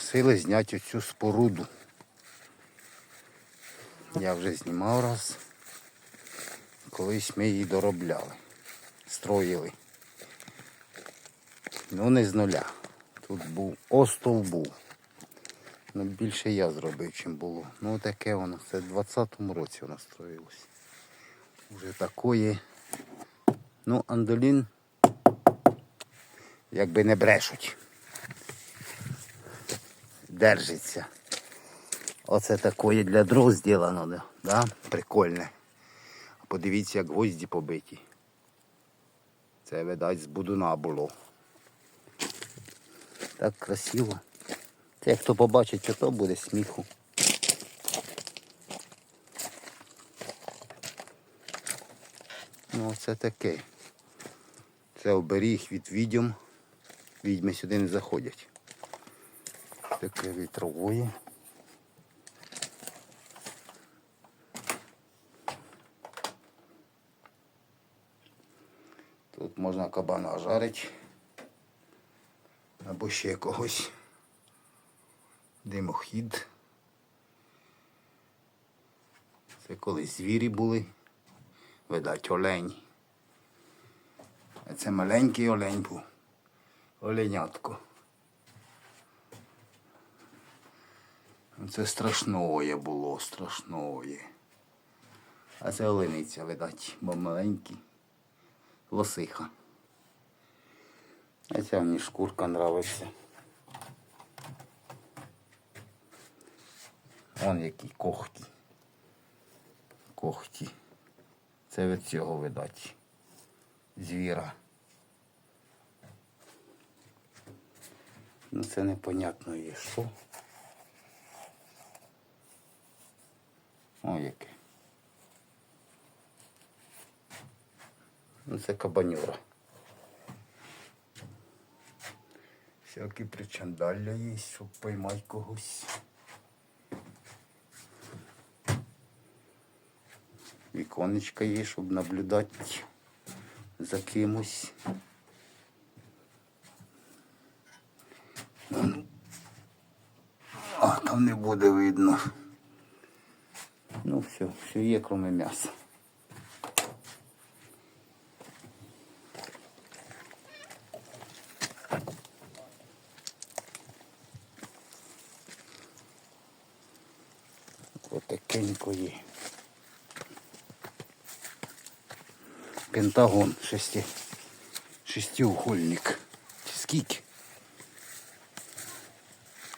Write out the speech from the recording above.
Просили зняти оцю споруду. Я вже знімав раз. Колись ми її доробляли, строїли. Ну не з нуля. Тут був остов був. Ну, більше я зробив, чим було. Ну таке воно. Це в 20-му році воно строїлось. Уже такої. Ну, Андолін якби не брешуть. Держиться. Оце такое для дров зроблено, да? Прикольне. Подивіться, як гвозді побиті. Це, видать, з будуна було. Так красиво. Це хто побачить, що то буде сміху. Ну, це таке. Це оберіг від відьом. Відьми сюди не заходять. Таке вітрової. Тут можна кабана жарити. Або ще когось. Димохід. Це колись звірі були. Видать, олень. А це маленький олень був. Оленятко. Це страшноє було, страшноє. А це олениця, видать, бо маленький. Лосиха. А ця мені шкурка нравиться. Вон які когті. Когті. Це від цього видать. Звіра. Ну це непонятно є що. О, яке. Ну це кабанюра. Всякі причандалля є, щоб поймати когось. Віконечка є, щоб наблюдати за кимось. Ну, А, там не буде видно. Ну все, все є, кроме м'яса. Отакенько є. Пентагон шести, шестиугольник. Скільки?